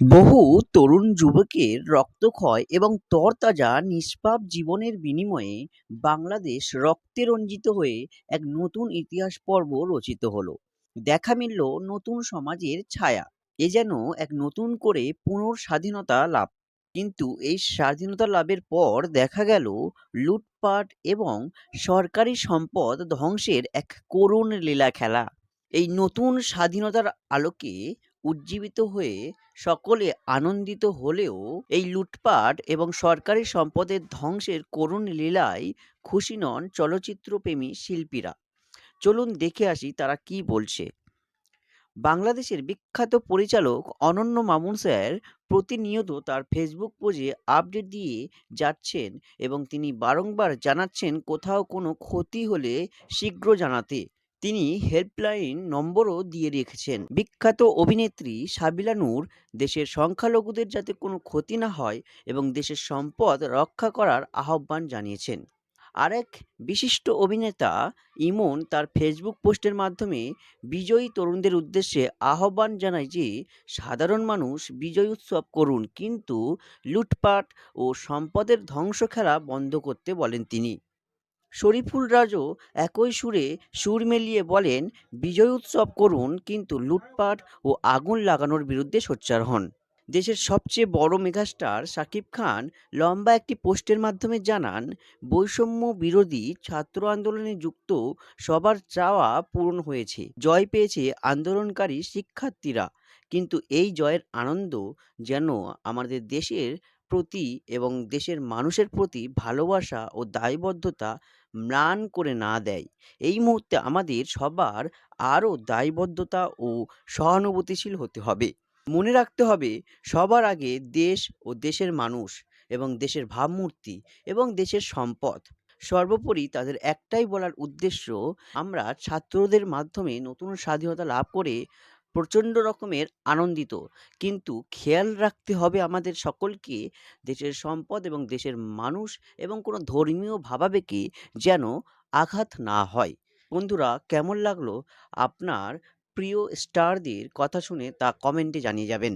বহু তরুণ যুবকের রক্তক্ষয় এবং তরতাজা, নিষ্পাপ জীবনের বিনিময়ে বাংলাদেশ রক্তে রঞ্জিত হয়ে এক নতুন ইতিহাস পর্ব রচিত হলো। দেখা মিলল নতুন সমাজের ছায়া, এ যেন এক নতুন করে পুনর্স্বাধীনতা লাভ। কিন্তু এই স্বাধীনতা লাভের পর দেখা গেল লুটপাট এবং সরকারি সম্পদ ধ্বংসের এক করুণ লীলা খেলা এই নতুন স্বাধীনতার আলোকে উজ্জীবিত হয়ে সকলে আনন্দিত হলেও এই লুটপাট এবং সরকারি সম্পদের ধ্বংসের করুণ লীলায় খুশি নন চলচ্চিত্রপ্রেমী শিল্পীরা। চলুন দেখে আসি তারা কি বলছে। বাংলাদেশের বিখ্যাত পরিচালক অনন্য মামুন স্যার প্রতিনিয়ত তার ফেসবুক পেজে আপডেট দিয়ে যাচ্ছেন এবং তিনি বারংবার জানাচ্ছেন কোথাও কোনো ক্ষতি হলে শীঘ্র জানাতে। তিনি হেল্পলাইন নম্বরও দিয়ে রেখেছেন। বিখ্যাত অভিনেত্রী সাবিলা নূর দেশের সংখ্যালঘুদের যাতে কোনো ক্ষতি না হয় এবং দেশের সম্পদ রক্ষা করার আহ্বান জানিয়েছেন। আরেক বিশিষ্ট অভিনেতা ইমন তার ফেসবুক পোস্টের মাধ্যমে বিজয়ী তরুণদের উদ্দেশ্যে আহ্বান জানায় যে, সাধারণ মানুষ বিজয় উৎসব করুন, কিন্তু লুটপাট ও সম্পদের ধ্বংস খেলা বন্ধ করতে বলেন তিনি। শরীফুল রাজও একই সুরে সুর মিলিয়ে বলেন, বিজয় উৎসব করুন, কিন্তু লুটপাট ও আগুন লাগানোর বিরুদ্ধে সোচ্চার হন। দেশের সবচেয়ে বড় মেগাস্টার শাকিব খান লম্বা একটি পোস্টের মাধ্যমে জানান, বৈষম্য বিরোধী ছাত্র আন্দোলনে যুক্ত সবার চাওয়া পূরণ হয়েছে। জয় পেয়েছে আন্দোলনকারী শিক্ষার্থীরা। কিন্তু এই জয়ের আনন্দ যেন আমাদের দেশের প্রতি এবং দেশের মানুষের প্রতি ভালোবাসা ও দায়বদ্ধতা ম্লান করে না দেয়। এই মুহূর্তে আমাদের সবার আরও দায়বদ্ধতা ও সহানুভূতিশীল হতে হবে। মনে রাখতে হবে, সবার আগে দেশ ও দেশের মানুষ এবং দেশের ভাবমূর্তি এবং দেশের সম্পদ। সর্বোপরি তাদের একটাই বলার উদ্দেশ্য, আমরা ছাত্রদের মাধ্যমে নতুন স্বাধীনতা লাভ করে প্রচণ্ড রকমের আনন্দিত। কিন্তু খেয়াল রাখতে হবে আমাদের সকলকে, দেশের সম্পদ এবং দেশের মানুষ এবং কোনো ধর্মীয় ভাবাবেগে যেন আঘাত না হয়। বন্ধুরা, কেমন লাগল? আপনার প্রিয় স্টারদের কথা শুনে তা কমেন্টে জানিয়ে যাবেন।